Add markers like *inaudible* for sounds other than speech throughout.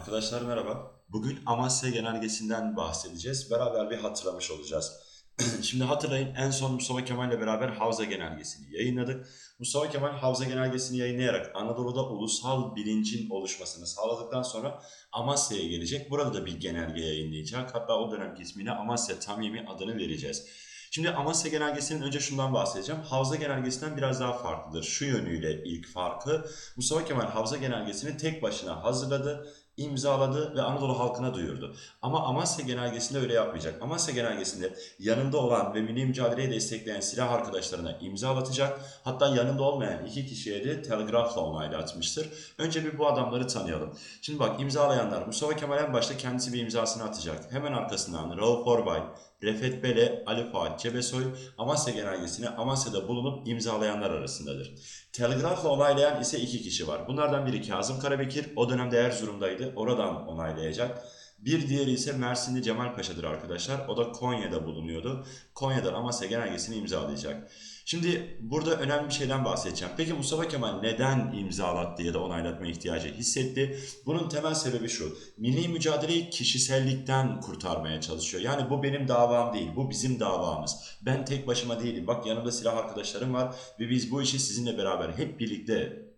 Arkadaşlar merhaba. Bugün Amasya Genelgesi'nden bahsedeceğiz. Beraber bir hatırlamış olacağız. *clears throat* Şimdi hatırlayın en son Mustafa Kemal ile beraber Havza Genelgesi'ni yayınladık. Mustafa Kemal Havza Genelgesi'ni yayınlayarak Anadolu'da ulusal bilincin oluşmasını sağladıktan sonra Amasya'ya gelecek. Burada da bir genelge yayınlayacak. Hatta o dönemki ismine Amasya Tamimi adını vereceğiz. Şimdi Amasya Genelgesi'nin önce şundan bahsedeceğim. Havza Genelgesi'nden biraz daha farklıdır. Şu yönüyle ilk farkı Mustafa Kemal Havza Genelgesi'ni tek başına hazırladı imzaladı ve Anadolu halkına duyurdu. Ama Amasya Genelgesi'nde öyle yapmayacak. Amasya Genelgesi'nde yanında olan ve milli mücadeleyi destekleyen silah arkadaşlarına imzalatacak. Hatta yanında olmayan iki kişiye de telgrafla onaylatmıştır. Önce bir bu adamları tanıyalım. Şimdi bak imzalayanlar Mustafa Kemal en başta kendisi bir imzasını atacak. Hemen arkasından Rauf Orbay, Refet Bele, Ali Fuat Cebesoy Amasya Genelgesi'ni Amasya'da bulunup imzalayanlar arasındadır. Telgrafla onaylayan ise iki kişi var. Bunlardan biri Kazım Karabekir, o dönemde Erzurum'daydı, oradan onaylayacak. Bir diğeri ise Mersinli Cemal Paşa'dır arkadaşlar. O da Konya'da bulunuyordu. Konya'dan Amasya Genelgesi'ni imzalayacak. Şimdi burada önemli bir şeyden bahsedeceğim. Peki Mustafa Kemal neden imzalattı ya da onaylatma ihtiyacı hissetti? Bunun temel sebebi şu. Milli mücadeleyi kişisellikten kurtarmaya çalışıyor. Yani bu benim davam değil, bu bizim davamız. Ben tek başıma değilim. Bak yanımda silah arkadaşlarım var ve biz bu işi sizinle beraber hep birlikte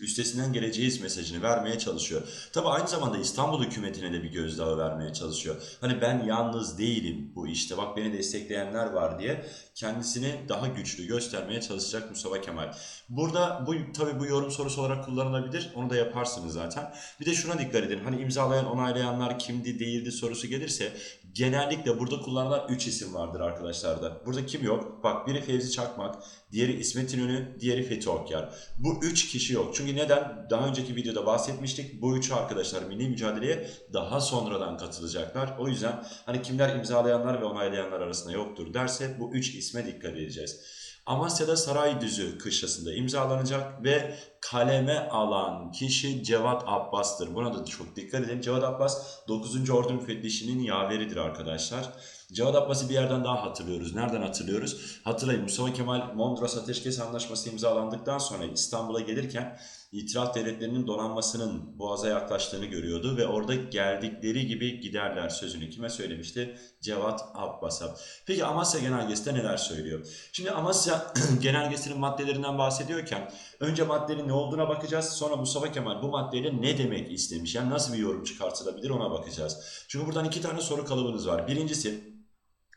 üstesinden geleceğiz mesajını vermeye çalışıyor. Tabi aynı zamanda İstanbul hükümetine de bir gözdağı vermeye çalışıyor. Hani ben yalnız değilim bu işte bak beni destekleyenler var diye kendisini daha güçlü göstermeye çalışacak Mustafa Kemal. Burada bu tabi bu yorum sorusu olarak kullanılabilir. Onu da yaparsınız zaten. Bir de şuna dikkat edin. Hani imzalayan onaylayanlar kimdi değildi sorusu gelirse genellikle burada kullanılan 3 isim vardır arkadaşlar da. Burada kim yok? Bak biri Fevzi Çakmak, diğeri İsmet İnönü, diğeri Fethi Okyar. Bu 3 kişi yok. Çünkü neden? Daha önceki videoda bahsetmiştik. Bu üçü arkadaşlar milli mücadeleye daha sonradan katılacaklar. O yüzden hani kimler imzalayanlar ve onaylayanlar arasında yoktur derse bu 3 isme dikkat edeceğiz. Amasya'da Saraydüzü kışlasında imzalanacak ve kaleme alan kişi Cevat Abbas'tır. Buna da çok dikkat edin. Cevat Abbas 9. Ordu Müfettişi'nin yaveridir arkadaşlar. Cevat Abbas'ı bir yerden daha hatırlıyoruz. Nereden hatırlıyoruz? Hatırlayın Mustafa Kemal Mondros Ateşkes Anlaşması imzalandıktan sonra İstanbul'a gelirken İtiraf devletlerinin donanmasının boğaza yaklaştığını görüyordu ve orada geldikleri gibi giderler sözünü kime söylemişti? Cevat Abbas'a. Peki Amasya Genelgesi'de neler söylüyor? Şimdi Amasya *clears throat* Genelgesi'nin maddelerinden bahsediyorken önce maddenin ne olduğuna bakacağız. Sonra Mustafa Kemal bu maddeyle ne demek istemiş? Yani nasıl bir yorum çıkartılabilir ona bakacağız. Çünkü buradan iki tane soru kalıbınız var. Birincisi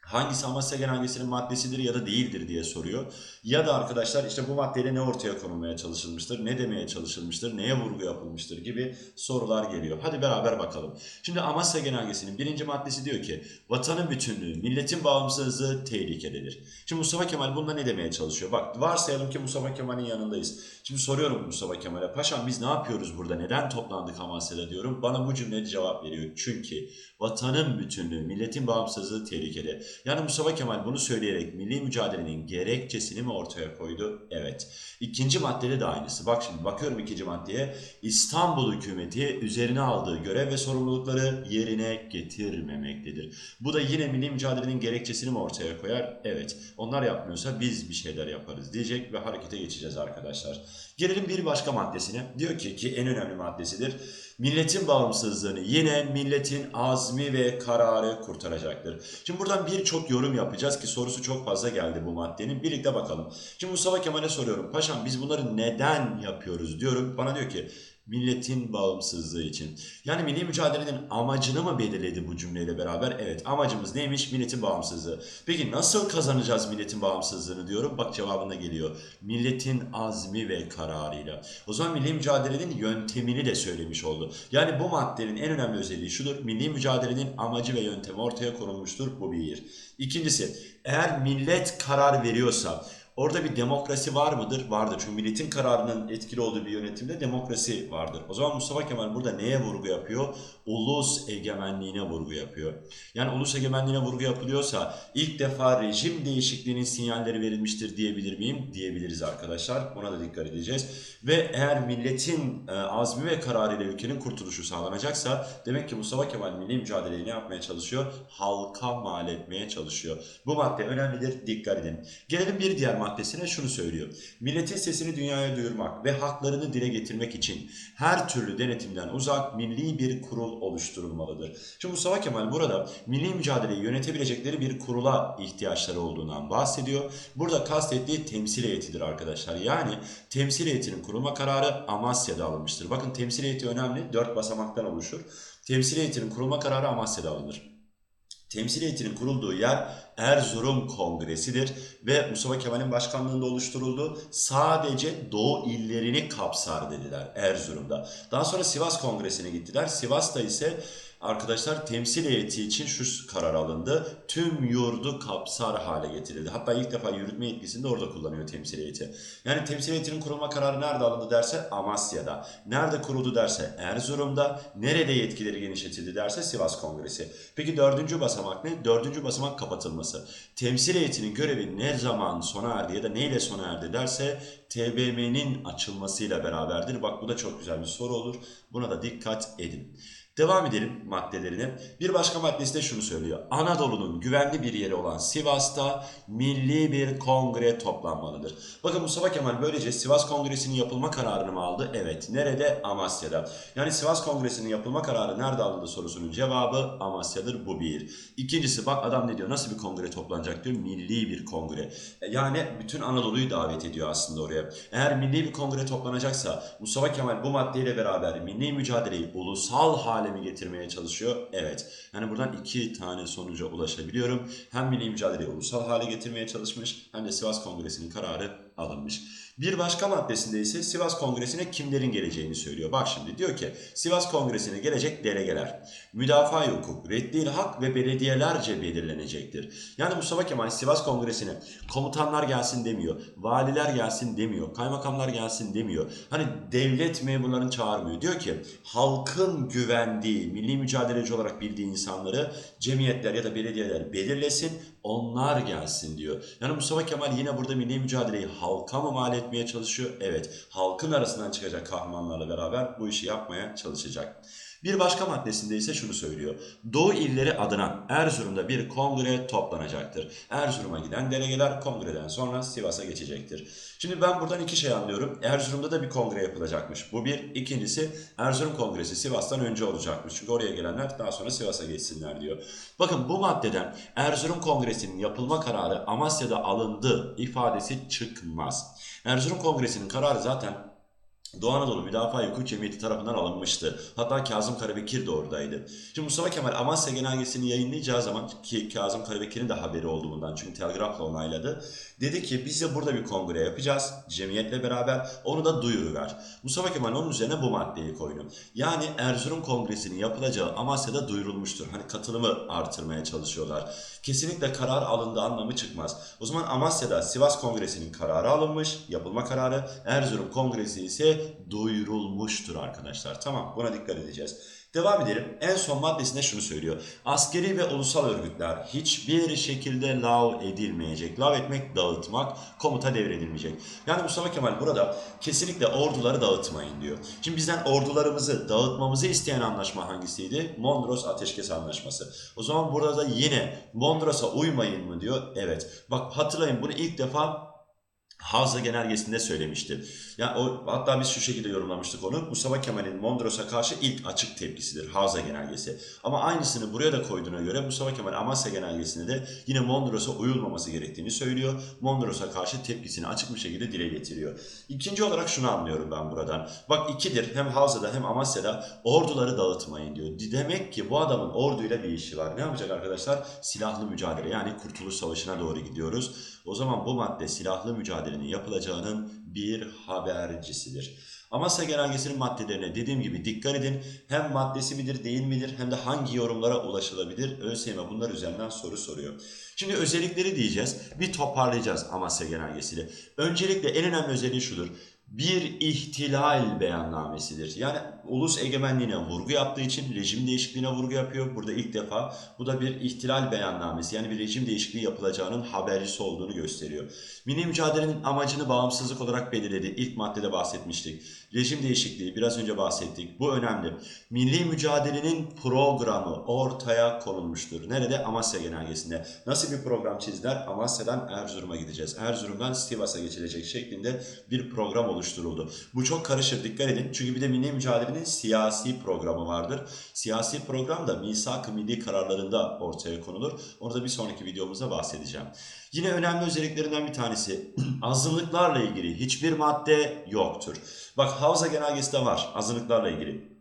hangisi Amasya Genelgesi'nin maddesidir ya da değildir diye soruyor. Ya da arkadaşlar işte bu maddeyle ne ortaya konulmaya çalışılmıştır, ne demeye çalışılmıştır, neye vurgu yapılmıştır gibi sorular geliyor. Hadi beraber bakalım. Şimdi Amasya Genelgesi'nin birinci maddesi diyor ki vatanın bütünlüğü, milletin bağımsızlığı tehlikededir. Şimdi Mustafa Kemal bunda ne demeye çalışıyor? Bak varsayalım ki Mustafa Kemal'in yanındayız. Şimdi soruyorum Mustafa Kemal'e, paşam biz ne yapıyoruz burada, neden toplandık Amasya'da diyorum. Bana bu cümlede cevap veriyor. Çünkü vatanın bütünlüğü, milletin bağımsızlığı tehlikede. Yani Mustafa Kemal bunu söyleyerek milli mücadelenin gerekçesini mi ortaya koydu? Evet. İkinci maddede de aynısı. Bak şimdi bakıyorum ikinci maddeye. İstanbul hükümeti üzerine aldığı görev ve sorumlulukları yerine getirmemektedir. Bu da yine milli mücadelenin gerekçesini mi ortaya koyar? Evet. Onlar yapmıyorsa biz bir şeyler yaparız diyecek ve harekete geçeceğiz arkadaşlar. Gelelim bir başka maddesine. Diyor ki ki en önemli maddesidir. Milletin bağımsızlığını yine milletin azmi ve kararı kurtaracaktır. Şimdi buradan birçok yorum yapacağız ki sorusu çok fazla geldi bu maddenin. Birlikte bakalım. Şimdi Mustafa Kemal'e soruyorum. Paşam biz bunları neden yapıyoruz diyorum. Bana diyor ki milletin bağımsızlığı için. Yani milli mücadelenin amacını mı belirledi bu cümleyle beraber? Evet amacımız neymiş? Milletin bağımsızlığı. Peki nasıl kazanacağız milletin bağımsızlığını diyorum. Bak cevabında geliyor. Milletin azmi ve kararıyla. O zaman milli mücadelenin yöntemini de söylemiş oldu. Yani bu maddenin en önemli özelliği şudur. Milli mücadelenin amacı ve yöntemi ortaya konulmuştur. Bu bir. İkincisi eğer millet karar veriyorsa Orada bir demokrasi var mıdır? Vardır. Çünkü milletin kararının etkili olduğu bir yönetimde demokrasi vardır. O zaman Mustafa Kemal burada neye vurgu yapıyor? Ulus egemenliğine vurgu yapıyor. Yani ulus egemenliğine vurgu yapılıyorsa ilk defa rejim değişikliğinin sinyalleri verilmiştir diyebilir miyim? Diyebiliriz arkadaşlar. Buna da dikkat edeceğiz. Ve eğer milletin e, azmi ve kararıyla ülkenin kurtuluşu sağlanacaksa demek ki Mustafa Kemal milli mücadeleyi ne yapmaya çalışıyor? Halka mal etmeye çalışıyor. Bu madde önemlidir. Dikkat edin. Gelelim bir diğer madde maddesine şunu söylüyor. Milletin sesini dünyaya duyurmak ve haklarını dile getirmek için her türlü denetimden uzak milli bir kurul oluşturulmalıdır. Şimdi Mustafa Kemal burada milli mücadeleyi yönetebilecekleri bir kurula ihtiyaçları olduğundan bahsediyor. Burada kastettiği temsil heyetidir arkadaşlar. Yani temsil heyetinin kurulma kararı Amasya'da alınmıştır. Bakın temsil heyeti önemli. Dört basamaktan oluşur. Temsil heyetinin kurulma kararı Amasya'da alınır. Temsil heyetinin kurulduğu yer Erzurum Kongresi'dir ve Mustafa Kemal'in başkanlığında oluşturuldu. Sadece Doğu illerini kapsar dediler Erzurum'da. Daha sonra Sivas Kongresi'ne gittiler. Sivas'ta ise arkadaşlar temsil heyeti için şu karar alındı. Tüm yurdu kapsar hale getirildi. Hatta ilk defa yürütme yetkisini de orada kullanıyor temsil heyeti. Yani temsil heyetinin kurulma kararı nerede alındı derse Amasya'da. Nerede kuruldu derse Erzurum'da. Nerede yetkileri genişletildi derse Sivas Kongresi. Peki dördüncü basamak ne? Dördüncü basamak kapatılması. Temsil heyetinin görevi ne zaman sona erdi ya da neyle sona erdi derse TBMM'nin açılmasıyla beraberdir. Bak bu da çok güzel bir soru olur. Buna da dikkat edin. Devam edelim maddelerine. Bir başka maddesi de şunu söylüyor. Anadolu'nun güvenli bir yeri olan Sivas'ta milli bir kongre toplanmalıdır. Bakın Mustafa Kemal böylece Sivas Kongresi'nin yapılma kararını mı aldı? Evet. Nerede? Amasya'da. Yani Sivas Kongresi'nin yapılma kararı nerede alındı sorusunun cevabı Amasya'dır. Bu bir. İkincisi bak adam ne diyor? Nasıl bir kongre toplanacak diyor? Milli bir kongre. Yani bütün Anadolu'yu davet ediyor aslında oraya. Eğer milli bir kongre toplanacaksa Mustafa Kemal bu maddeyle beraber milli mücadeleyi ulusal hale mi getirmeye çalışıyor? Evet. Yani buradan iki tane sonuca ulaşabiliyorum. Hem milli mücadeleyi ulusal hale getirmeye çalışmış hem de Sivas Kongresi'nin kararı alınmış. Bir başka maddesinde ise Sivas Kongresi'ne kimlerin geleceğini söylüyor. Bak şimdi diyor ki Sivas Kongresi'ne gelecek delegeler, müdafaa hukuk, reddil hak ve belediyelerce belirlenecektir. Yani Mustafa Kemal Sivas Kongresi'ne komutanlar gelsin demiyor, valiler gelsin demiyor, kaymakamlar gelsin demiyor. Hani devlet memurlarını çağırmıyor. Diyor ki halkın güvendiği, milli mücadeleci olarak bildiği insanları cemiyetler ya da belediyeler belirlesin, onlar gelsin diyor. Yani Mustafa Kemal yine burada milli mücadeleyi halka mı mal etmeye çalışıyor? Evet, halkın arasından çıkacak kahramanlarla beraber bu işi yapmaya çalışacak. Bir başka maddesinde ise şunu söylüyor. Doğu illeri adına Erzurum'da bir kongre toplanacaktır. Erzurum'a giden delegeler kongreden sonra Sivas'a geçecektir. Şimdi ben buradan iki şey anlıyorum. Erzurum'da da bir kongre yapılacakmış. Bu bir. İkincisi Erzurum Kongresi Sivas'tan önce olacakmış. Çünkü oraya gelenler daha sonra Sivas'a geçsinler diyor. Bakın bu maddeden Erzurum Kongresi'nin yapılma kararı Amasya'da alındı ifadesi çıkmaz. Erzurum Kongresi'nin kararı zaten Doğu Anadolu Müdafaa Hukuk Cemiyeti tarafından alınmıştı. Hatta Kazım Karabekir de oradaydı. Şimdi Mustafa Kemal Amasya Genelgesi'ni yayınlayacağı zaman ki Kazım Karabekir'in de haberi oldu bundan çünkü telgrafla onayladı. Dedi ki biz de burada bir kongre yapacağız cemiyetle beraber onu da duyuruver. Mustafa Kemal onun üzerine bu maddeyi koydu. Yani Erzurum Kongresi'nin yapılacağı Amasya'da duyurulmuştur. Hani katılımı artırmaya çalışıyorlar. Kesinlikle karar alındığı anlamı çıkmaz. O zaman Amasya'da Sivas Kongresi'nin kararı alınmış, yapılma kararı. Erzurum Kongresi ise duyurulmuştur arkadaşlar. Tamam buna dikkat edeceğiz. Devam edelim. En son maddesinde şunu söylüyor. Askeri ve ulusal örgütler hiçbir şekilde lav edilmeyecek. Lav etmek dağıtmak, komuta devredilmeyecek. Yani Mustafa Kemal burada kesinlikle orduları dağıtmayın diyor. Şimdi bizden ordularımızı dağıtmamızı isteyen anlaşma hangisiydi? Mondros Ateşkes Anlaşması. O zaman burada da yine Mondros'a uymayın mı diyor? Evet. Bak hatırlayın bunu ilk defa Havza Genelgesi'nde söylemişti. Ya o hatta biz şu şekilde yorumlamıştık onu. Mustafa Kemal'in Mondros'a karşı ilk açık tepkisidir Havza Genelgesi. Ama aynısını buraya da koyduğuna göre Mustafa Kemal Amasya Genelgesi'nde de yine Mondros'a uyulmaması gerektiğini söylüyor. Mondros'a karşı tepkisini açık bir şekilde dile getiriyor. İkinci olarak şunu anlıyorum ben buradan. Bak ikidir hem Havza'da hem Amasya'da orduları dağıtmayın diyor. Demek ki bu adamın orduyla bir işi var. Ne yapacak arkadaşlar? Silahlı mücadele yani Kurtuluş Savaşı'na doğru gidiyoruz. O zaman bu madde silahlı mücadelenin yapılacağının bir habercisidir. Amasya Genelgesi'nin maddelerine dediğim gibi dikkat edin. Hem maddesi midir değil midir hem de hangi yorumlara ulaşılabilir ÖSYM bunlar üzerinden soru soruyor. Şimdi özellikleri diyeceğiz. Bir toparlayacağız Amasya Genelgesi'yle. Öncelikle en önemli özelliği şudur. Bir ihtilal beyannamesidir. Yani ulus egemenliğine vurgu yaptığı için rejim değişikliğine vurgu yapıyor. Burada ilk defa bu da bir ihtilal beyannamesi yani bir rejim değişikliği yapılacağının habercisi olduğunu gösteriyor. Milli mücadelenin amacını bağımsızlık olarak belirledi. İlk maddede bahsetmiştik. Rejim değişikliği biraz önce bahsettik. Bu önemli. Milli mücadelenin programı ortaya konulmuştur. Nerede? Amasya Genelgesi'nde. Nasıl bir program çizdiler? Amasya'dan Erzurum'a gideceğiz. Erzurum'dan Sivas'a geçilecek şeklinde bir program oluşturuldu. Bu çok karışır dikkat edin. Çünkü bir de milli mücadelenin siyasi programı vardır. Siyasi program da misak-ı milli kararlarında ortaya konulur. Onu da bir sonraki videomuzda bahsedeceğim. Yine önemli özelliklerinden bir tanesi *clears throat* azınlıklarla ilgili hiçbir madde yoktur. Bak Havza Genelgesi de var azınlıklarla ilgili.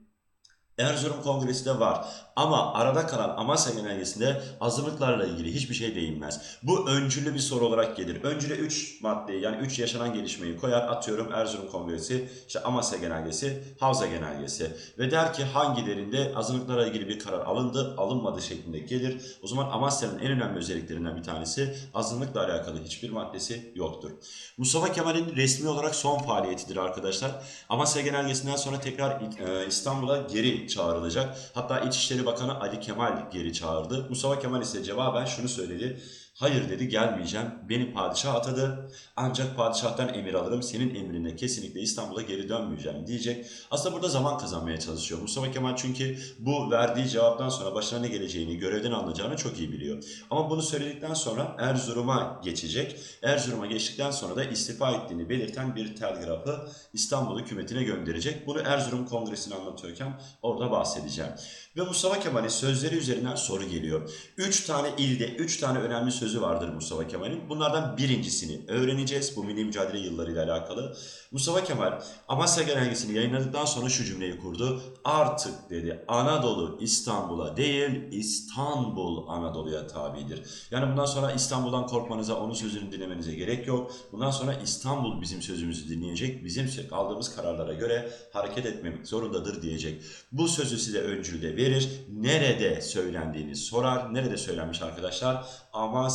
Erzurum Kongresi de var. Ama arada kalan Amasya Genelgesi'nde azınlıklarla ilgili hiçbir şey değinmez. Bu öncüllü bir soru olarak gelir. Öncüle 3 maddeyi yani 3 yaşanan gelişmeyi koyar. Atıyorum Erzurum Kongresi, işte Amasya Genelgesi, Havza Genelgesi. Ve der ki hangilerinde azınlıklarla ilgili bir karar alındı, alınmadı şeklinde gelir. O zaman Amasya'nın en önemli özelliklerinden bir tanesi azınlıkla alakalı hiçbir maddesi yoktur. Mustafa Kemal'in resmi olarak son faaliyetidir arkadaşlar. Amasya Genelgesi'nden sonra tekrar e, İstanbul'a geri çağrılacak. Hatta İçişleri Bakanı Ali Kemal geri çağırdı. Mustafa Kemal ise cevaben şunu söyledi. Hayır dedi gelmeyeceğim. Beni padişah atadı. Ancak padişahtan emir alırım. Senin emrine kesinlikle İstanbul'a geri dönmeyeceğim diyecek. Aslında burada zaman kazanmaya çalışıyor. Mustafa Kemal çünkü bu verdiği cevaptan sonra başına ne geleceğini, görevden alınacağını çok iyi biliyor. Ama bunu söyledikten sonra Erzurum'a geçecek. Erzurum'a geçtikten sonra da istifa ettiğini belirten bir telgrafı İstanbul hükümetine gönderecek. Bunu Erzurum Kongresi'ni anlatıyorken orada bahsedeceğim. Ve Mustafa Kemal'in sözleri üzerinden soru geliyor. Üç tane ilde, üç tane önemli sözü vardır Mustafa Kemal'in. Bunlardan birincisini öğreneceğiz bu milli mücadele yıllarıyla alakalı. Mustafa Kemal Amasya Genelgesi'ni yayınladıktan sonra şu cümleyi kurdu. Artık dedi Anadolu İstanbul'a değil İstanbul Anadolu'ya tabidir. Yani bundan sonra İstanbul'dan korkmanıza, onun sözünü dinlemenize gerek yok. Bundan sonra İstanbul bizim sözümüzü dinleyecek, bizim aldığımız kararlara göre hareket etmemek zorundadır diyecek. Bu sözü size öncülde verir. Nerede söylendiğini sorar. Nerede söylenmiş arkadaşlar?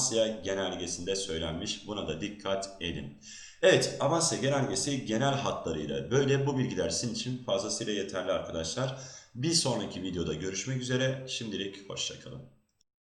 Amasya Genelgesi'nde söylenmiş. Buna da dikkat edin. Evet Amasya Genelgesi genel hatlarıyla böyle bu bilgiler sizin için fazlasıyla yeterli arkadaşlar. Bir sonraki videoda görüşmek üzere. Şimdilik hoşçakalın.